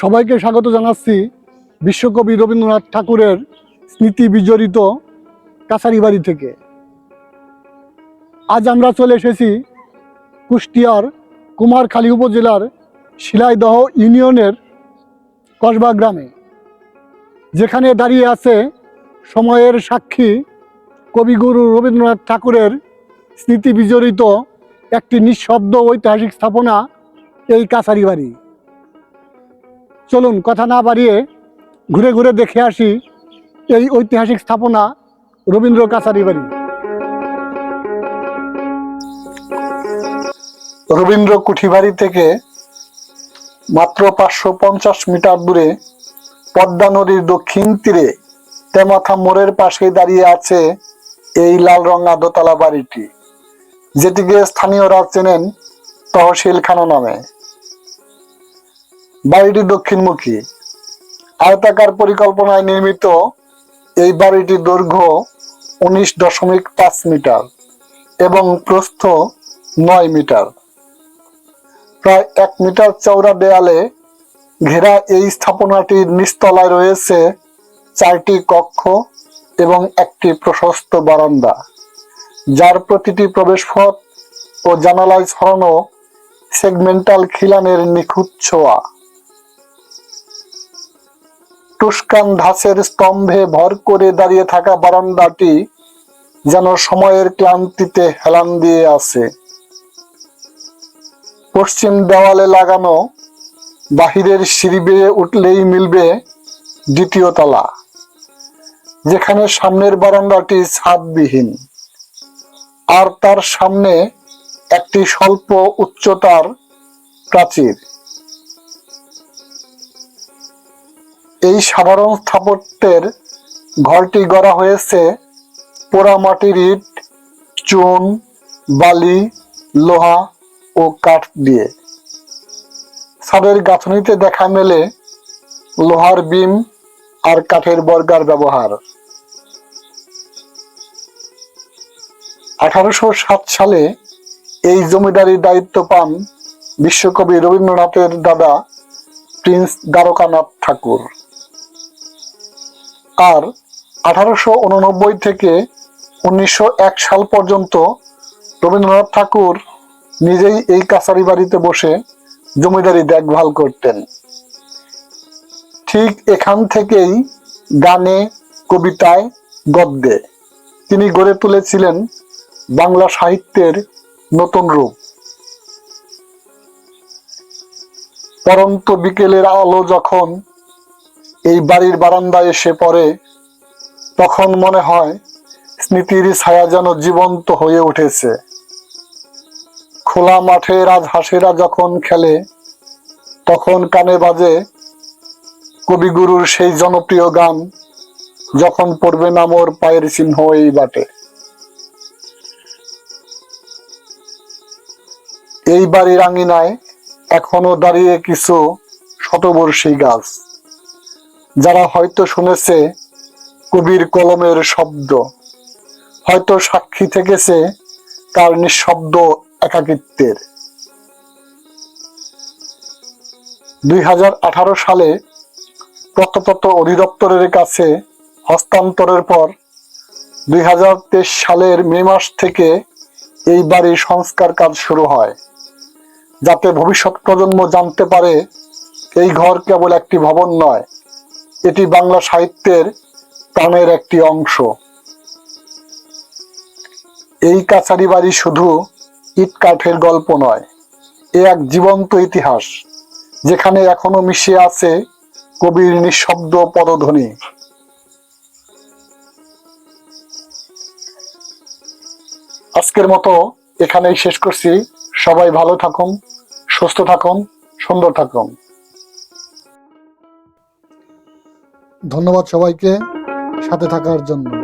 সবাইকে স্বাগত জানাচ্ছি বিশ্বকবি রবীন্দ্রনাথ ঠাকুরের স্মৃতি বিজড়িত কাছারি বাড়ি থেকে। আজ আমরা চলে এসেছি কুষ্টিয়ার কুমারখালী উপজেলার শিলাইদহ ইউনিয়নের কসবা গ্রামে, যেখানে দাঁড়িয়ে আছে সময়ের সাক্ষী কবিগুরু রবীন্দ্রনাথ ঠাকুরের স্মৃতি বিজড়িত একটি নিঃশব্দ ঐতিহাসিক স্থাপনা এই কাছারি বাড়ি। চলুন কথা না বাড়িয়ে ঘুরে ঘুরে দেখে আসি এই ঐতিহাসিক স্থাপনা রবীন্দ্র কাছারি বাড়ি। রবীন্দ্র কুঠিবাড়ি থেকে মাত্র পাঁচশো পঞ্চাশ মিটার দূরে পদ্মা নদীর দক্ষিণ তীরে তেমাথা মোড়ের পাশে দাঁড়িয়ে আছে এই লাল রঙা দোতলা বাড়িটি। যেটিকে স্থানীয়রা চেনেন তহসিলখানা নামে। বাড়িটি দক্ষিণমুখী। আয়তাকার পরিকল্পনায় নির্মিত এই বাড়িটির দৈর্ঘ্য উনিশ দশমিক পাঁচ মিটার এবং প্রস্থ নয় মিটার। প্রায় এক মিটার চওড়া দেয়ালে ঘেরা এই স্থাপনাটির নিচতলায় রয়েছে চারটি কক্ষ এবং একটি প্রশস্ত বারান্দা। যার প্রতিটি প্রবেশপথ ও জানালায় ছড়ানো সেগমেন্টাল খিলানের নিখুঁত ছোঁয়া। টুস্কান ধাসের স্তম্ভে ভর করে দাঁড়িয়ে থাকা বারান্দাটি যেন সময়ের ক্লান্তিতে হেলান দিয়ে আছে। পশ্চিম দেওয়ালে লাগানো বাহিরের সিঁড়ি বেয়ে উঠলেই মিলবে দ্বিতীয় তলা, যেখানে সামনের বারান্দাটি ছাদবিহীন। আর তার সামনে একটি স্বল্প উচ্চতার প্রাচীর। এই সাধারণ স্থাপত্যের ঘরটি গড়া হয়েছে পোড়ামাটির ইট, চুন, বালি, লোহা ও কাঠ দিয়ে। ছাদের গাঁথনিতে দেখা মেলে লোহার বিম আর কাঠের বর্গার ব্যবহার। আঠারোশো সাত সালে এই জমিদারির দায়িত্ব পান বিশ্বকবি রবীন্দ্রনাথের দাদা প্রিন্স দ্বারকানাথ ঠাকুর। আর আঠারোশো উননব্বই থেকে উনিশশো এক সাল পর্যন্ত রবীন্দ্রনাথ ঠাকুর নিজেই এই কাছারি বাড়িতে বসে জমিদারি দেখভাল করতেন। ঠিক এখান থেকেই গানে, কবিতায় গদ্যে তিনি গড়ে তুলেছিলেন বাংলা সাহিত্যের নতুন রূপ। পরন্ত বিকেলের আলো যখন এই বাড়ির বারান্দায় এসে পড়ে, তখন মনে হয় স্মৃতির ছায়া যেন জীবন্ত হয়ে উঠেছে। খোলা মাঠে রাজহাঁসেরা যখন খেলে, তখন কানে বাজে কবিগুরুর সেই জনপ্রিয় গান, যখন পড়বে না মোর পায়ের চিহ্ন এই বাটে। এই বাড়ির আঙিনায় এখনও দাঁড়িয়ে কিছু শতবর্ষী গাছ। যারা হয়তো শুনেছে কবির কলমের শব্দ, হয়তো সাক্ষী থেকেছে তার নিঃশব্দ একাকিত্বের। দুই সালে প্রত্নতত্ত্ব অধিদপ্তরের কাছে হস্তান্তরের পর দুই হাজার তেইশ সালের মে মাস থেকে এই বাড়ির সংস্কার কাজ শুরু হয়। যাতে ভবিষ্যৎ প্রজন্ম জানতে পারে এই ঘর কেবল একটি ভবন নয়, এটি বাংলা সাহিত্যের প্রাণের একটি অংশ। এই কাছারি বাড়ি শুধু ইট কাঠের গল্প নয়, এ এক জীবন্ত ইতিহাস, যেখানে এখনও মিশে আছে কবির নিঃশব্দ পদধ্বনি। আজকের মতো এখানেই শেষ করছি। সবাই ভালো থাকুন। সুস্থ থাকুন সুন্দর থাকুন। ধন্যবাদ সবাইকে সাথে থাকার জন্য।